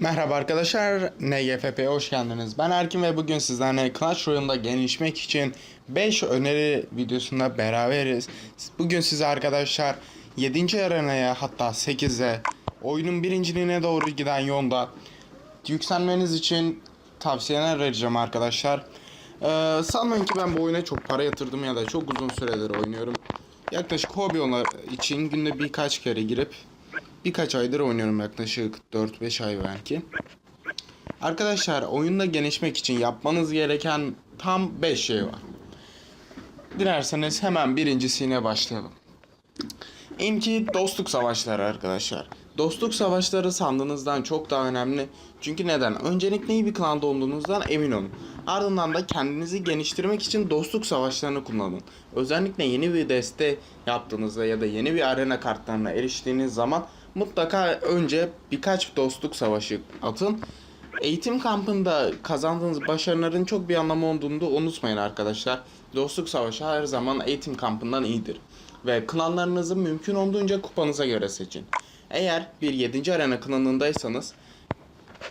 Merhaba arkadaşlar, NGFP'ye hoş geldiniz. Ben Erkin ve bugün sizlerle Clash Royale'da gelişmek için 5 öneri videosunda beraberiz. Bugün size arkadaşlar 7. arenaya hatta 8'e oyunun birinciliğine doğru giden yolda yükselmeniz için tavsiyeler vereceğim arkadaşlar. Ee, sanmayın ki ben bu oyuna çok para yatırdım ya da çok uzun süredir oynuyorum. Yaklaşık hobi için günde birkaç kere girip birkaç aydır oynuyorum yaklaşık 4-5 ay belki. Arkadaşlar oyunda gelişmek için yapmanız gereken tam 5 şey var. Dilerseniz hemen birincisiyle başlayalım. İlki dostluk savaşları arkadaşlar. Dostluk savaşları sandığınızdan çok daha önemli. Çünkü neden? Öncelikle iyi bir klanda olduğunuzdan emin olun. Ardından da kendinizi geliştirmek için dostluk savaşlarını kullanın. Özellikle yeni bir deste yaptığınızda ya da yeni bir arena kartlarına eriştiğiniz zaman mutlaka önce birkaç dostluk savaşı atın. Eğitim kampında kazandığınız başarıların çok bir anlamı olduğunu da unutmayın arkadaşlar. Dostluk savaşı her zaman eğitim kampından iyidir. Ve klanlarınızı mümkün olduğunca kupanıza göre seçin. Eğer bir 7. arena klanındaysanız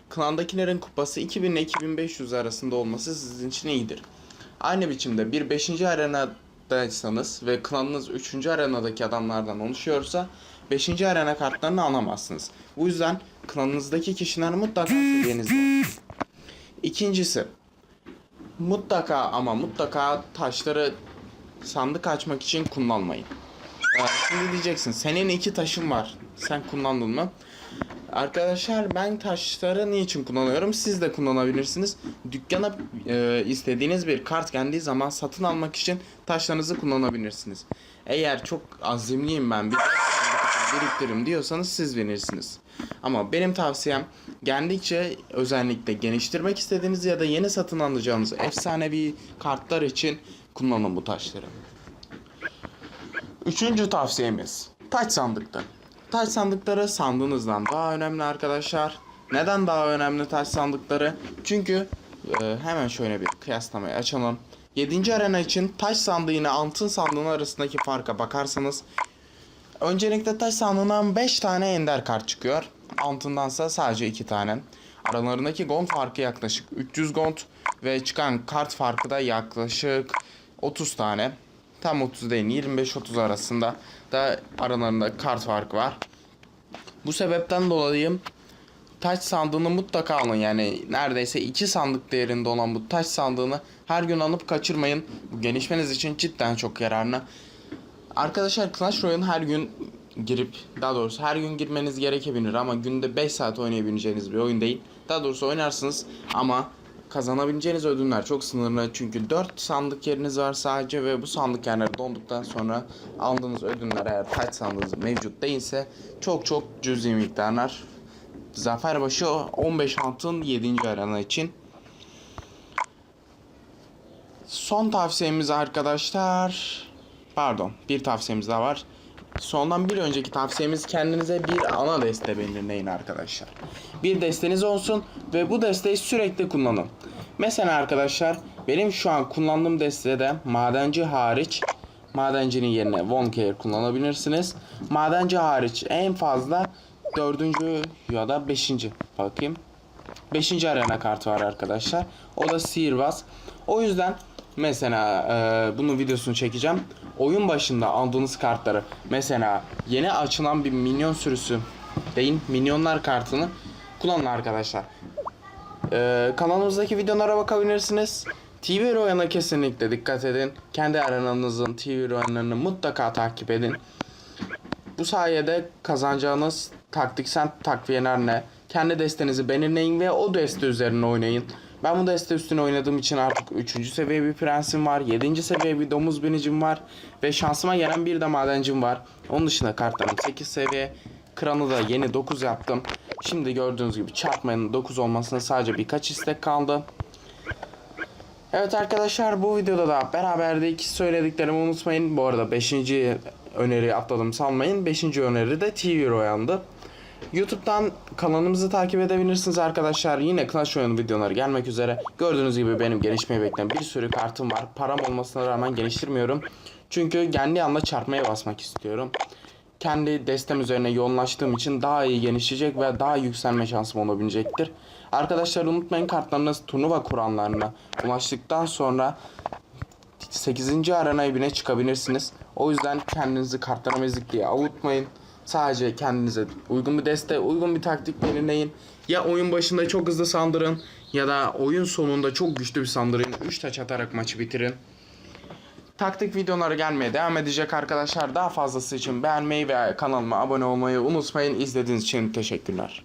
klandakilerin kupası 2000 ile 2500 arasında olması sizin için iyidir. Aynı biçimde bir 5. arenadaysanız ve klanınız 3. arenadaki adamlardan oluşuyorsa 5. arena kartlarını alamazsınız. Bu yüzden klanınızdaki kişiler mutlaka seviyenizde. İkincisi mutlaka ama mutlaka taşları sandık açmak için kullanmayın. Ee, şimdi diyeceksin senin iki taşın var. Sen kullandın mı? Arkadaşlar ben taşları niçin kullanıyorum? Siz de kullanabilirsiniz. Dükkana e, istediğiniz bir kart geldiği zaman satın almak için taşlarınızı kullanabilirsiniz. Eğer çok azimliyim ben bir biriktiririm diyorsanız siz verirsiniz. Ama benim tavsiyem geldikçe özellikle geliştirmek istediğiniz ya da yeni satın alacağınız efsanevi kartlar için kullanın bu taşları. Üçüncü tavsiyemiz taç sandıkları. Taç sandıkları sandığınızdan daha önemli arkadaşlar. Neden daha önemli taç sandıkları? Çünkü e, hemen şöyle bir kıyaslamayı açalım. 7. arena için taş sandığı altın sandığı arasındaki farka bakarsanız Öncelikle taş sandığından 5 tane ender kart çıkıyor. Altındansa sadece 2 tane. Aralarındaki gond farkı yaklaşık 300 gond ve çıkan kart farkı da yaklaşık 30 tane. Tam 30 değil 25-30 arasında da aralarında kart farkı var. Bu sebepten dolayı taş sandığını mutlaka alın. Yani neredeyse 2 sandık değerinde olan bu taş sandığını her gün alıp kaçırmayın. Bu gelişmeniz için cidden çok yararlı. Arkadaşlar Clash Royale her gün girip daha doğrusu her gün girmeniz gerekebilir ama günde 5 saat oynayabileceğiniz bir oyun değil. Daha doğrusu oynarsınız ama kazanabileceğiniz ödüller çok sınırlı çünkü 4 sandık yeriniz var sadece ve bu sandık yerleri donduktan sonra aldığınız ödüller eğer taç sandığınız mevcut değilse çok çok cüzi miktarlar. Zafer başı 15 altın 7. arena için. Son tavsiyemiz arkadaşlar Pardon bir tavsiyemiz daha var. Sondan bir önceki tavsiyemiz kendinize bir ana deste belirleyin arkadaşlar. Bir desteniz olsun ve bu desteği sürekli kullanın. Mesela arkadaşlar benim şu an kullandığım destede madenci hariç madencinin yerine Care kullanabilirsiniz. Madenci hariç en fazla dördüncü ya da beşinci bakayım. Beşinci arena kartı var arkadaşlar. O da sihirbaz. O yüzden mesela e, bunun videosunu çekeceğim oyun başında aldığınız kartları mesela yeni açılan bir minyon sürüsü değil minyonlar kartını kullanın arkadaşlar. Ee, kanalımızdaki videolara bakabilirsiniz. TV oyuna kesinlikle dikkat edin. Kendi aranızın TV oyunlarını mutlaka takip edin. Bu sayede kazanacağınız taktiksel takviyeler ne? Kendi destenizi belirleyin ve o deste üzerine oynayın. Ben bu deste üstüne oynadığım için artık 3. seviye bir prensim var. 7. seviye bir domuz binicim var. Ve şansıma gelen bir de madencim var. Onun dışında kartlarım 8 seviye. Kranı da yeni 9 yaptım. Şimdi gördüğünüz gibi çarpmanın 9 olmasına sadece birkaç istek kaldı. Evet arkadaşlar bu videoda da beraberdik. Söylediklerimi unutmayın. Bu arada 5. öneri atladım sanmayın. 5. öneri de TV Royale'dı. YouTube'dan kanalımızı takip edebilirsiniz arkadaşlar. Yine Clash Royale videoları gelmek üzere. Gördüğünüz gibi benim gelişmeyi bekleyen bir sürü kartım var. Param olmasına rağmen geliştirmiyorum. Çünkü kendi anda çarpmaya basmak istiyorum. kendi destem üzerine yoğunlaştığım için daha iyi genişleyecek ve daha yükselme şansım olabilecektir. Arkadaşlar unutmayın kartlarınız turnuva kuranlarına ulaştıktan sonra 8. arenaya bile çıkabilirsiniz. O yüzden kendinizi kartlara ezik diye avutmayın. Sadece kendinize uygun bir deste, uygun bir taktik belirleyin. Ya oyun başında çok hızlı sandırın ya da oyun sonunda çok güçlü bir sandırın. 3 taç atarak maçı bitirin. Taktik videoları gelmeye devam edecek arkadaşlar. Daha fazlası için beğenmeyi ve kanalıma abone olmayı unutmayın. İzlediğiniz için teşekkürler.